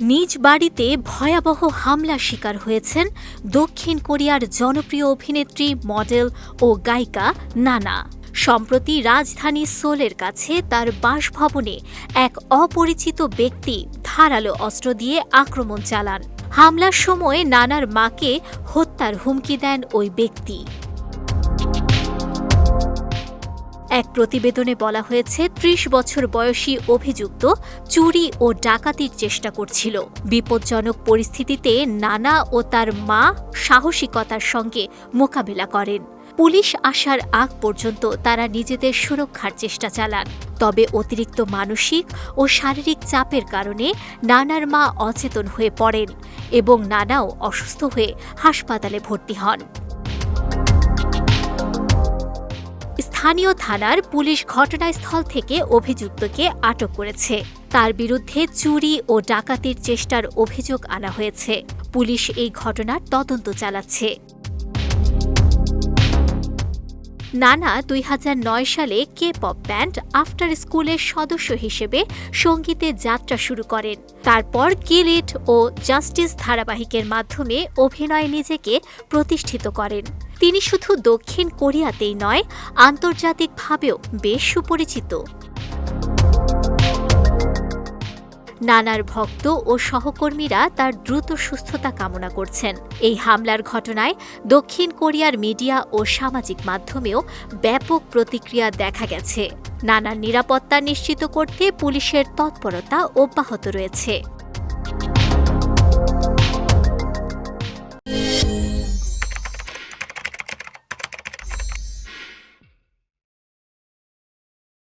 নিজ বাড়িতে ভয়াবহ হামলার শিকার হয়েছেন দক্ষিণ কোরিয়ার জনপ্রিয় অভিনেত্রী, মডেল ও গায়িকা নানা। সম্প্রতি রাজধানী সোলের কাছে তার বাসভবনে এক অপরিচিত ব্যক্তি ধারালো অস্ত্র দিয়ে আক্রমণ চালান। হামলার সময় নানার মাকে হত্যার হুমকি দেন ওই ব্যক্তি। এক প্রতিবেদনে বলা হয়েছে, ত্রিশ বছর বয়সী অভিযুক্ত চুরি ও ডাকাতির চেষ্টা করছিল। বিপজ্জনক পরিস্থিতিতে নানা ও তার মা সাহসিকতার সঙ্গে মোকাবিলা করেন। পুলিশ আসার আগ পর্যন্ত তারা নিজেদের সুরক্ষার চেষ্টা চালান। তবে অতিরিক্ত মানসিক ও শারীরিক চাপের কারণে নানার মা অচেতন হয়ে পড়েন এবং নানাও অসুস্থ হয়ে হাসপাতালে ভর্তি হন। স্থানীয় থানার পুলিশ ঘটনাস্থল থেকে অভিযুক্তকে আটক করেছে। তার বিরুদ্ধে চুরি ও ডাকাতির চেষ্টার অভিযোগ আনা হয়েছে। পুলিশ এই ঘটনার তদন্ত চালাচ্ছে। নানা দুই হাজার নয় সালে কে পপ ব্যান্ড আফটার স্কুলের সদস্য হিসেবে সঙ্গীতে যাত্রা শুরু করেন। তারপর কিলিট ও জাস্টিস ধারাবাহিকের মাধ্যমে অভিনয়ে নিজেকে প্রতিষ্ঠিত করেন। তিনি শুধু দক্ষিণ কোরিয়াতেই নয়, আন্তর্জাতিকভাবেও বেশ সুপরিচিত। নানার ভক্ত ও সহকর্মীরা তার দ্রুত সুস্থতা কামনা করছেন। এই হামলার ঘটনায় দক্ষিণ কোরিয়ার মিডিয়া ও সামাজিক মাধ্যমেও ব্যাপক প্রতিক্রিয়া দেখা গেছে। নানার নিরাপত্তা নিশ্চিত করতে পুলিশের তৎপরতা অব্যাহত রয়েছে।